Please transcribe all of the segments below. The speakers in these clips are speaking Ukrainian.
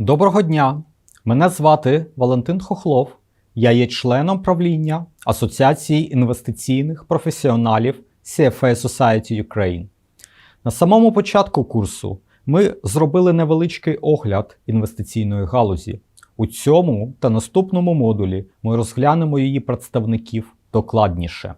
Доброго дня! Мене звати Валентин Хохлов. Я є членом правління Асоціації інвестиційних професіоналів CFA Society Ukraine. На самому початку курсу ми зробили невеличкий огляд інвестиційної галузі. У цьому та наступному модулі ми розглянемо її представників докладніше.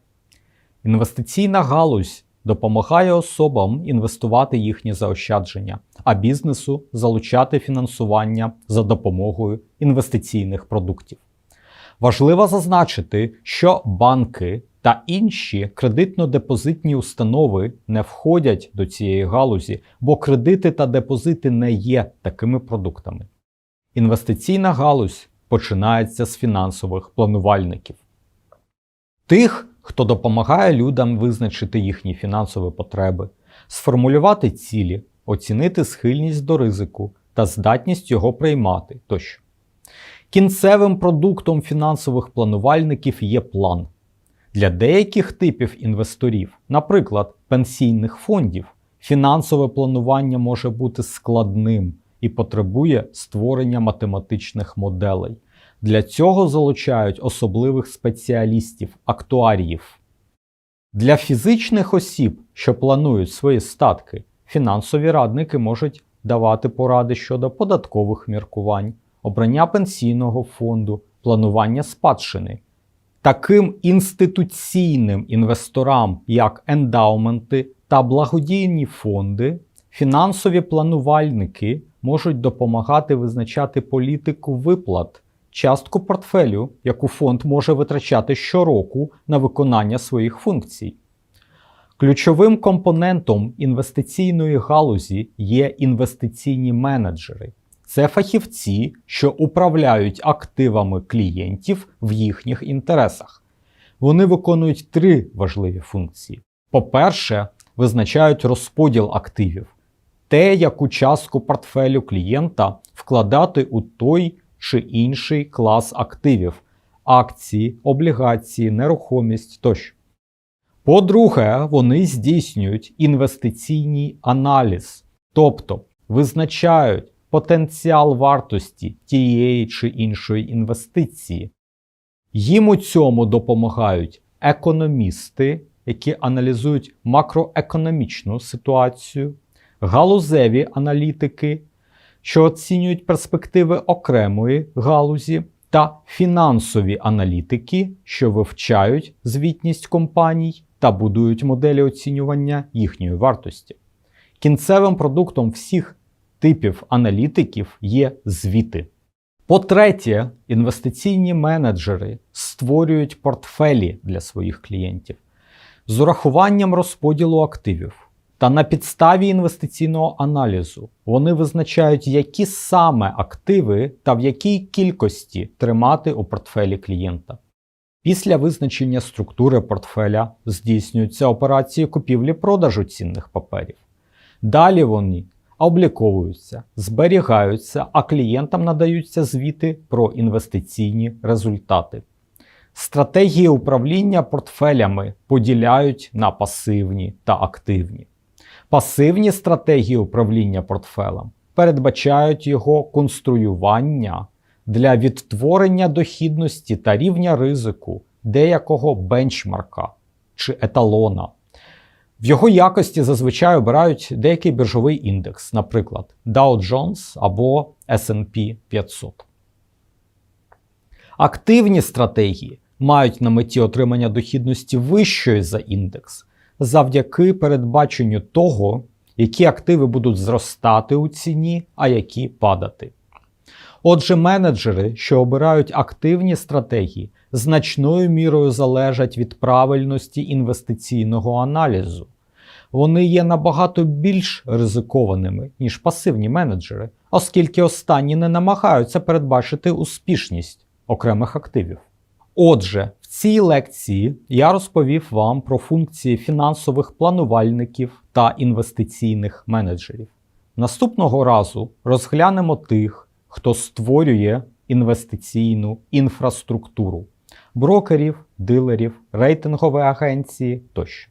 Інвестиційна галузь допомагає особам інвестувати їхні заощадження, а бізнесу залучати фінансування за допомогою інвестиційних продуктів. Важливо зазначити, що банки та інші кредитно-депозитні установи не входять до цієї галузі, бо кредити та депозити не є такими продуктами. Інвестиційна галузь починається з фінансових планувальників. Тих, хто допомагає людям визначити їхні фінансові потреби, сформулювати цілі, оцінити схильність до ризику та здатність його приймати тощо. Кінцевим продуктом фінансових планувальників є план. Для деяких типів інвесторів, наприклад, пенсійних фондів, фінансове планування може бути складним і потребує створення математичних моделей. Для цього залучають особливих спеціалістів, актуаріїв. Для фізичних осіб, що планують свої статки, фінансові радники можуть давати поради щодо податкових міркувань, обрання пенсійного фонду, планування спадщини. Таким інституційним інвесторам, як ендаументи та благодійні фонди, фінансові планувальники можуть допомагати визначати політику виплат, частку портфелю, яку фонд може витрачати щороку на виконання своїх функцій. Ключовим компонентом інвестиційної галузі є інвестиційні менеджери. Це фахівці, що управляють активами клієнтів в їхніх інтересах. Вони виконують три важливі функції. По-перше, визначають розподіл активів, те, яку частку портфелю клієнта вкладати у той чи інший клас активів акції, облігації, нерухомість тощо. По-друге, вони здійснюють інвестиційний аналіз, тобто визначають потенціал вартості тієї чи іншої інвестиції. Їм у цьому допомагають економісти, які аналізують макроекономічну ситуацію, галузеві аналітики, що оцінюють перспективи окремої галузі, та фінансові аналітики, що вивчають звітність компаній та будують моделі оцінювання їхньої вартості. Кінцевим продуктом всіх типів аналітиків є звіти. По-третє, інвестиційні менеджери створюють портфелі для своїх клієнтів з урахуванням розподілу активів. Та на підставі інвестиційного аналізу вони визначають, які саме активи та в якій кількості тримати у портфелі клієнта. Після визначення структури портфеля здійснюються операції купівлі-продажу цінних паперів. Далі вони обліковуються, зберігаються, а клієнтам надаються звіти про інвестиційні результати. Стратегії управління портфелями поділяють на пасивні та активні. Пасивні стратегії управління портфелем передбачають його конструювання для відтворення дохідності та рівня ризику деякого бенчмарка чи еталона. В його якості зазвичай обирають деякий біржовий індекс, наприклад, Dow Jones або SP 500. Активні стратегії мають на меті отримання дохідності вищої за індекс завдяки передбаченню того, які активи будуть зростати у ціні, а які падати. Отже, менеджери, що обирають активні стратегії, значною мірою залежать від правильності інвестиційного аналізу. Вони є набагато більш ризикованими, ніж пасивні менеджери, оскільки останні не намагаються передбачити успішність окремих активів. Отже, цій лекції я розповів вам про функції фінансових планувальників та інвестиційних менеджерів. Наступного разу розглянемо тих, хто створює інвестиційну інфраструктуру брокерів, дилерів, рейтингові агенції тощо.